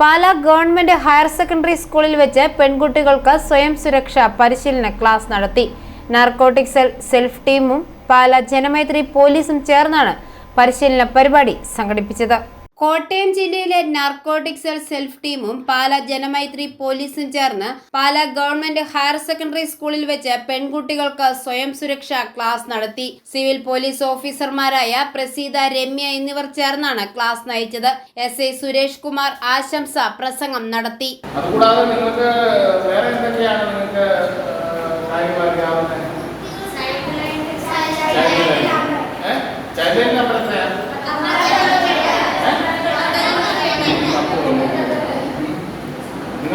Pala government higher secondary സ്കൂളിൽ വെച്ച് പെൺകുട്ടികൾക്ക് സ്വയം സുരക്ഷ പരിശീലന ക്ലാസ് നടത്തി. നാർക്കോട്ടിക് സെൽ സെൽഫ് ടീമും പാലാ ജനമൈത്രി പോലീസും ചേർന്നാണ് പരിശീലന പരിപാടി സംഘടിപ്പിച്ചത്. കോട്ടയം ജില്ലയിലെ നാർക്കോട്ടിക് സെൽ സെൽഫ് ടീമും പാല ജനമൈത്രി പോലീസും ചേർന്ന് പാല ഗവൺമെന്റ് ഹയർ സെക്കൻഡറി സ്കൂളിൽ വെച്ച് പെൺകുട്ടികൾക്ക് സ്വയം സുരക്ഷാ ക്ലാസ് നടത്തി. സിവിൽ പോലീസ് ഓഫീസർമാരായ പ്രസീത രമ്യ എന്നിവർ ചേർന്നാണ് ക്ലാസ് നയിച്ചത്. എസ് ഐ സുരേഷ് കുമാർ ആശംസ പ്രസംഗം നടത്തി. അതുകൂടാതെ നിങ്ങൾക്ക് വേറെ എന്തൊക്കെയാണ് നിങ്ങൾക്ക്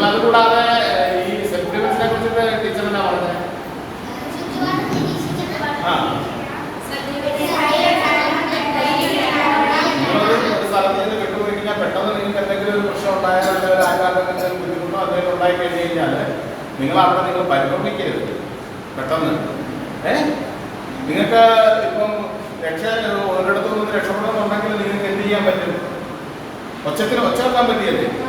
അതുകൂടാതെ ഈ ഡിഫൻസിനെ കുറിച്ചിട്ട് ടീച്ചർ എന്നാ പറഞ്ഞത്? പെട്ടെന്ന് നിങ്ങൾക്ക് എന്തെങ്കിലും ഒരു പ്രശ്നം ഉണ്ടായാൽ അല്ലെങ്കിൽ കഴിഞ്ഞാൽ നിങ്ങൾ അവിടെ നിങ്ങൾ പരിഭ്രമിക്കരുത്. പെട്ടെന്ന്. ഏ? നിങ്ങൾക്ക് ഇപ്പം രക്ഷ ഒരിടത്തു നിന്ന് രക്ഷപ്പെടണമെന്നുണ്ടെങ്കിൽ നിങ്ങൾക്ക് എന്ത് ചെയ്യാൻ പറ്റും? ഒച്ചത്തിന് ഒച്ച വെക്കാൻ പറ്റിയല്ലേ?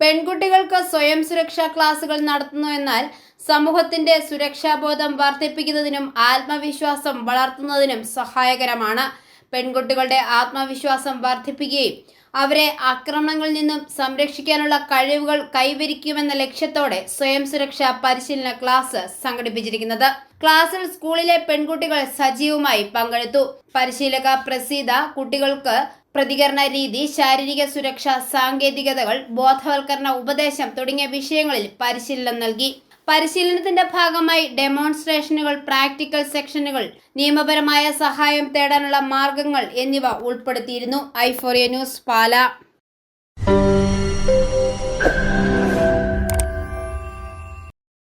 പെൺകുട്ടികൾക്ക് സ്വയം സുരക്ഷാ ക്ലാസുകൾ നടത്തുന്നു എന്നാൽ സമൂഹത്തിന്റെ സുരക്ഷാബോധം വർദ്ധിപ്പിക്കുന്നതിനും ആത്മവിശ്വാസം വളർത്തുന്നതിനും സഹായകരമാണ്. പെൺകുട്ടികളുടെ ആത്മവിശ്വാസം വർദ്ധിപ്പിക്കുകയും അവരെ ആക്രമണങ്ങളിൽ നിന്നും സംരക്ഷിക്കാനുള്ള കഴിവുകൾ കൈവരിക്കുമെന്ന ലക്ഷ്യത്തോടെ സ്വയം സുരക്ഷാ പരിശീലന ക്ലാസ് സംഘടിപ്പിച്ചിരിക്കുന്നത്. ക്ലാസ്സിൽ സ്കൂളിലെ പെൺകുട്ടികൾ സജീവമായി പങ്കെടുത്തു. പരിശീലക പ്രസീത കുട്ടികൾക്ക് പ്രതികരണ രീതി ശാരീരിക സുരക്ഷ സാങ്കേതികതകൾ ബോധവൽക്കരണ ഉപദേശം തുടങ്ങിയ വിഷയങ്ങളിൽ പരിശീലനം നൽകി. പരിശീലനത്തിന്റെ ഭാഗമായി ഡെമോൺസ്ട്രേഷനുകൾ പ്രാക്ടിക്കൽ സെക്ഷനുകൾ നിയമപരമായ സഹായം തേടാനുള്ള മാർഗങ്ങൾ എന്നിവ ഉൾപ്പെടുത്തിയിരുന്നു. ഐഫോറിയ ന്യൂസ് പാല.